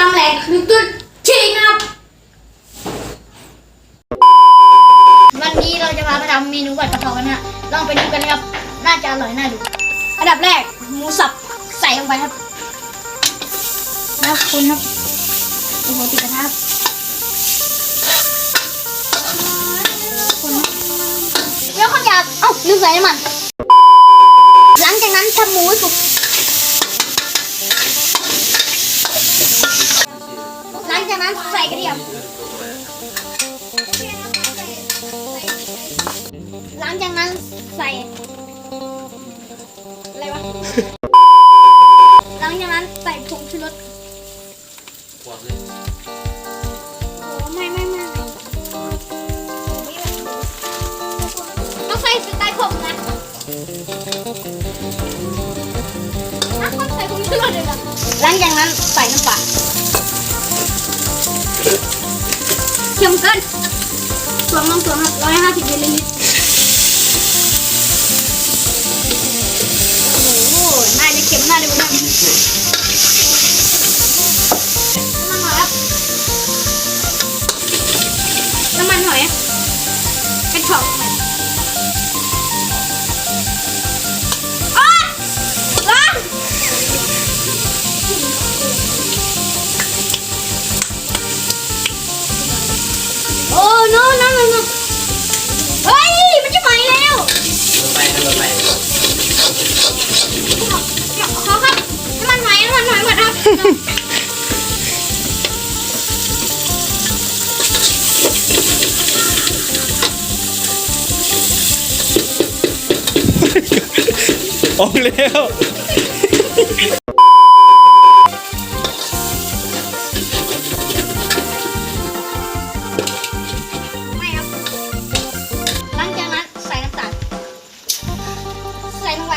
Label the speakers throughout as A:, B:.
A: ตำแหลกคือตัวจริงนะครับ วันนี้เราจะพาไปทำเมนูผัดกะเพรากันนะฮะลองไปดูกันนะครับ น่าจะอร่อยน่าดู อันดับแรกหมูสับใส่ลงไปครับ แล้วคุณครับโอ้โหติดกระทะครับคนครับแล้วข้าวหยาบเอ้าลืมใส่น้ำมันหลังจากนั้นทำหมูให้สุก กนั้นใส่กระเทียม หลังจากนั้นใส่ อะไรวะ หลังจากนั้นใส่ผงชูรสวางเลยโอ้ไม่ไม่ไม่ต้องใส่สไตล์ผมนะอะต้องใส่ผงชูรสเลยเหรอหลังจากนั้น ค็มเกินสวมน้ำสวมร้อยห้าสิบมิลลิลิตรโอ้โหน่าจะเค็มน่าจะเป็นน้ ออกแล้ว ไม่ครับ หลังจากนั้นใส่น้ำตาล ใส่ลงไป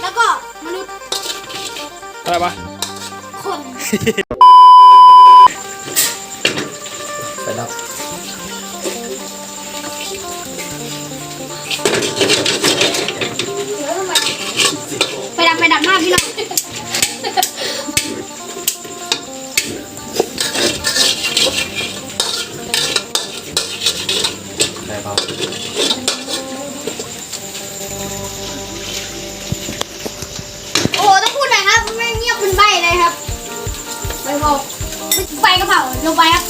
A: แล้วก็มนุษย์
B: อะไรปะ
A: คน
B: ไปดับ
A: เหลือ ไปไปดับไปดับหน้าพี่น้อง
B: ได้เปล่า
A: โอ้โหต้องพูดหน่อยครับ ไม่เงียบเป็นใบเลยครับใบบอกใบกระเพราลงไปครับ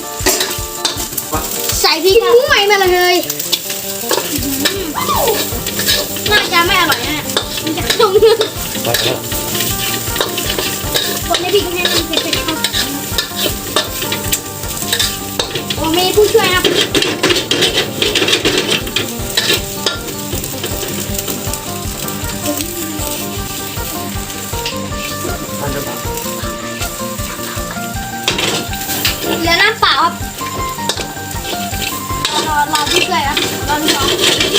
A: ใส่พริกมุ้งใหม่มาเลย ไป
B: แล้ว
A: คนในพริกให้มันเผ็ดๆครับโอ้มีผู้ช่วยครับ
B: ท่านจะ
A: เหลือน้ำเปล่าครับรอรอผู้ช่วยครับรอลูกน้อง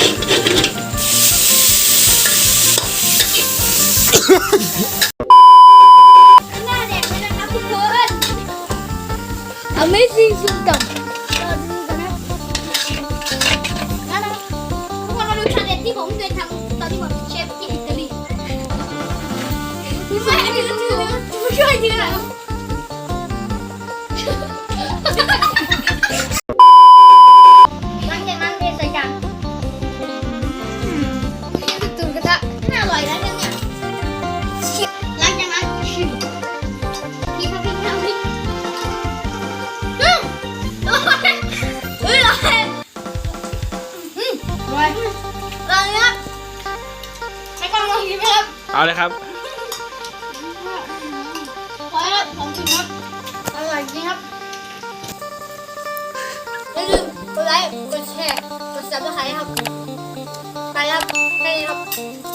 A: หน้าแดงเลยนะครับทุกคน Amazing สุดกับรอดูกันนะแล้วนะทุกคนมาดูชาเลนจ์ที่ผมเคยทำตอนที่ผมเป็นเชฟที่อิตาลีผู้ช่วยถือถือผู้ช่วยถือ กล้องลองกินไหมครับ
B: เอาเลยครับ
A: ขอให้ครับผมชิมครับอร่อยจริงครับอย่าลืมกดไลค์กดแชร์กดซับสไครต์ครับ ไปครับแค่นี้ครับ